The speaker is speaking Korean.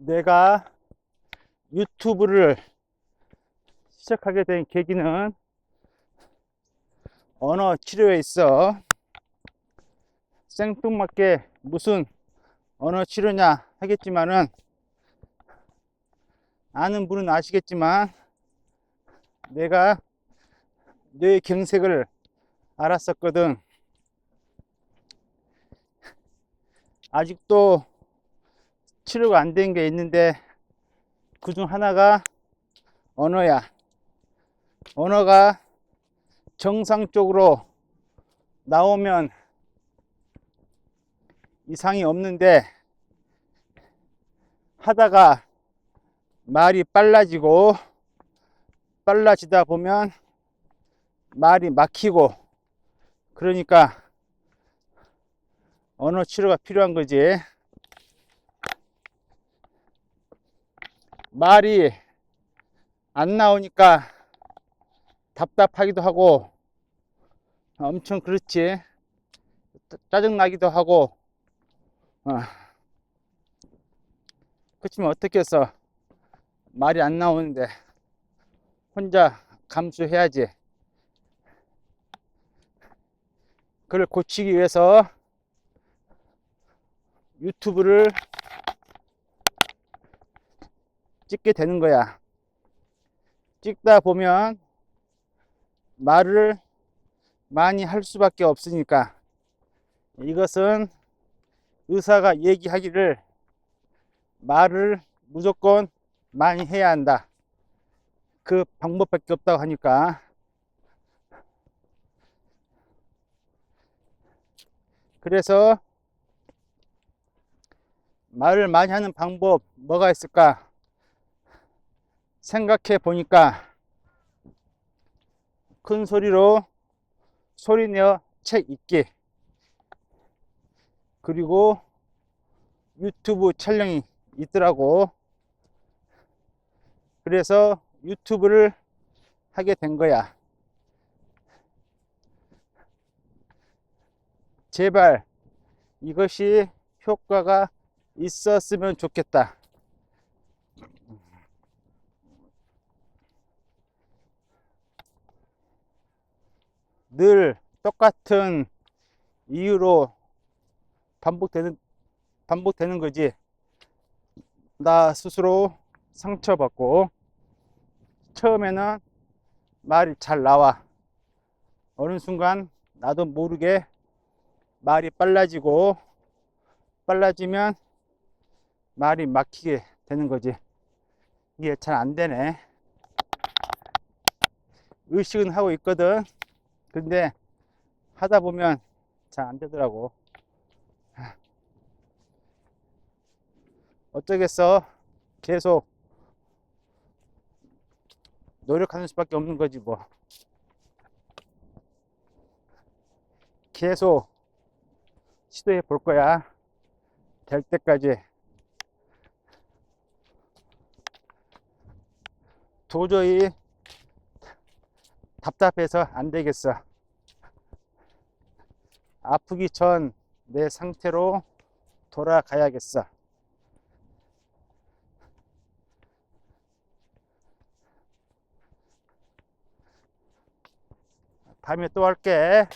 내가 유튜브를 시작하게 된 계기는 언어 치료에 있어. 생뚱맞게 무슨 언어 치료냐 하겠지만은 아는 분은 아시겠지만 내가 뇌 경색을 알았었거든. 아직도 치료가 안 된 게 있는데 그 중 하나가 언어야. 언어가 정상적으로 나오면 이상이 없는데 하다가 말이 빨라지고 빨라지다 보면 말이 막히고 그러니까 언어 치료가 필요한 거지. 말이 안 나오니까 답답하기도 하고 엄청 그렇지 짜증 나기도 하고 어. 그렇지만 어떻게 해서 말이 안 나오는데 혼자 감수해야지 그걸 고치기 위해서 유튜브를 찍게 되는 거야. 찍다 보면 말을 많이 할 수밖에 없으니까 이것은 의사가 얘기하기를 말을 무조건 많이 해야 한다. 그 방법밖에 없다고 하니까 그래서 말을 많이 하는 방법 뭐가 있을까? 생각해 보니까 큰 소리로 소리내어 책 읽기 그리고 유튜브 촬영이 있더라고. 그래서 유튜브를 하게 된 거야. 제발 이것이 효과가 있었으면 좋겠다 늘 똑같은 이유로 반복되는 반복되는 거지. 나 스스로 상처받고 처음에는 말이 잘 나와. 어느 순간 나도 모르게 말이 빨라지고 빨라지면 말이 막히게 되는 거지. 이게 잘 안 되네. 의식은 하고 있거든. 근데 하다 보면 잘 안 되더라고. 어쩌겠어. 계속 노력하는 수밖에 없는 거지 뭐. 계속 시도해 볼 거야. 될 때까지. 도저히 답답해서 안 되겠어. 아프기 전 내 상태로 돌아가야겠어. 다음에 또 할게.